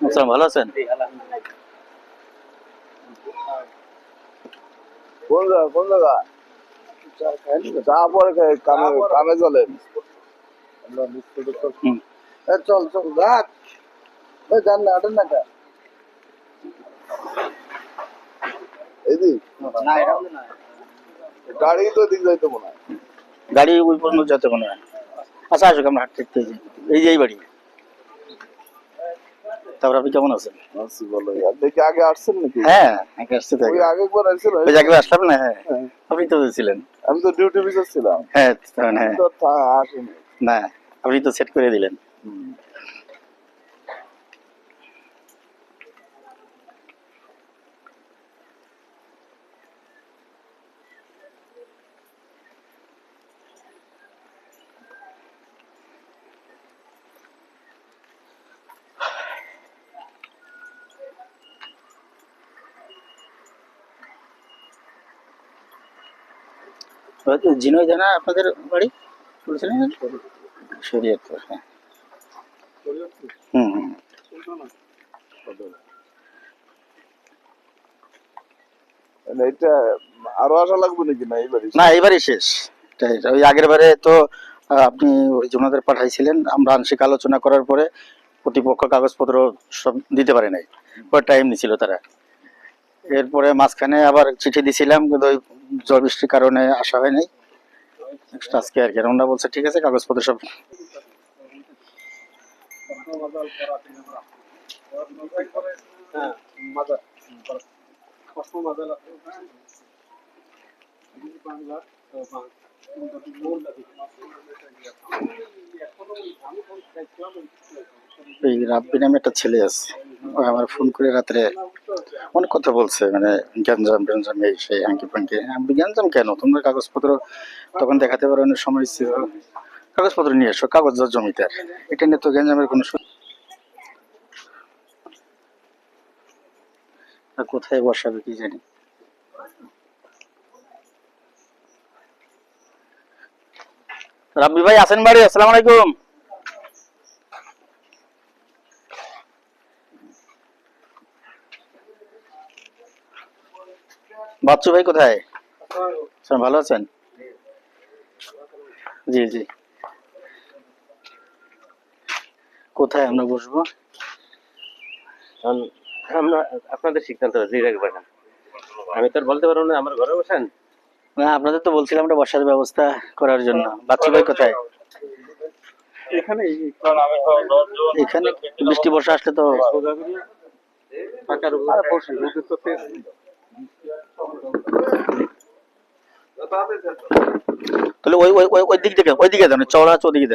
আসসালাম ভালো আছেন? কোন জায়গা কোন জায়গা? চা পরে কামে কামে চলে। চল চল রাত এ, যান না আটেন না কা এদিক গাড়ি তো দিক যাইতে মনে হয় গাড়ি ওই পর্যন্ত যেতে মনে হয়। আচ্ছা আসুক আমরা হাঁটতে হাঁটতে যাই। এই যে এই বাড়ি। তারপর আপনি কেমন আছেন? আছি দেখি আগে আসছেন নাকি? হ্যাঁ আগে আসতে থাকি। ওই আগে একবার আসছিল। ওই জায়গায় আসলাম না? হ্যাঁ। আপনি তো ছিলেন। আমি তো ডিউটি ছিলাম। হ্যাঁ হ্যাঁ। না আপনি তো সেট করে দিলেন। জিনই জানা আপনাদের বাড়ি? বলেছিলেন? না? শরীয়তপুর হ্যাঁ। হুম হুম। এটা আরও আসা লাগবে নাকি? না এবারই শেষ? ওই আগের বারে তো আপনি ওই জমাদের পাঠাইছিলেন আমরা আংশিক আলোচনা করার পরে প্রতিপক্ষ কাগজপত্র সব দিতে পারে নাই। পরে টাইম নিছিল তারা। এরপরে মাঝখানে আবার চিঠি দিছিলাম কিন্তু ওই ঝড় বৃষ্টির কারণে আসা হয় নাই। আজকে আর কি ওনারা বলছে, ঠিক আছে, কাগজপত্র সব এই রাব্বি নামে একটা ছেলে আছে। আমার ফোন করে রাত্রে অনেক কথা বলছে মানে গ্যাঞ্জাম গ্যাঞ্জাম এই সেই আঙ্কি পাঙ্কি আমি গ্যাঞ্জাম কেন? তোমরা কাগজপত্র তখন দেখাতে পারো, অনেক সময় ছিল। কাগজপত্র নিয়ে এসো, কাগজ যা জমিদার এটা নিয়ে তো গ্যাঞ্জামের কোনো কোথায় বসাবে কি জানি? রাব্বি ভাই আছেন বাড়ি, আসসালামু আলাইকুম। বাচ্চু ভাই কোথায়? স্যার ভালো আছেন? জি। জি কোথায় আমরা বসবো? আমরা আপনাদের সিদ্ধান্ত আমি তো আর বলতে পারব না আমার ঘরে বসেন? না আপনাদের তো বলছিলাম আমরা বসার ব্যবস্থা করার জন্য। বাচ্চু ভাই কোথায়? এখানে এখানে বৃষ্টি বর্ষা আসলে তো তাহলে ওই ওই ওই- দিক থেকে ওই দিকে দেন চওড়া আছে ওদিকে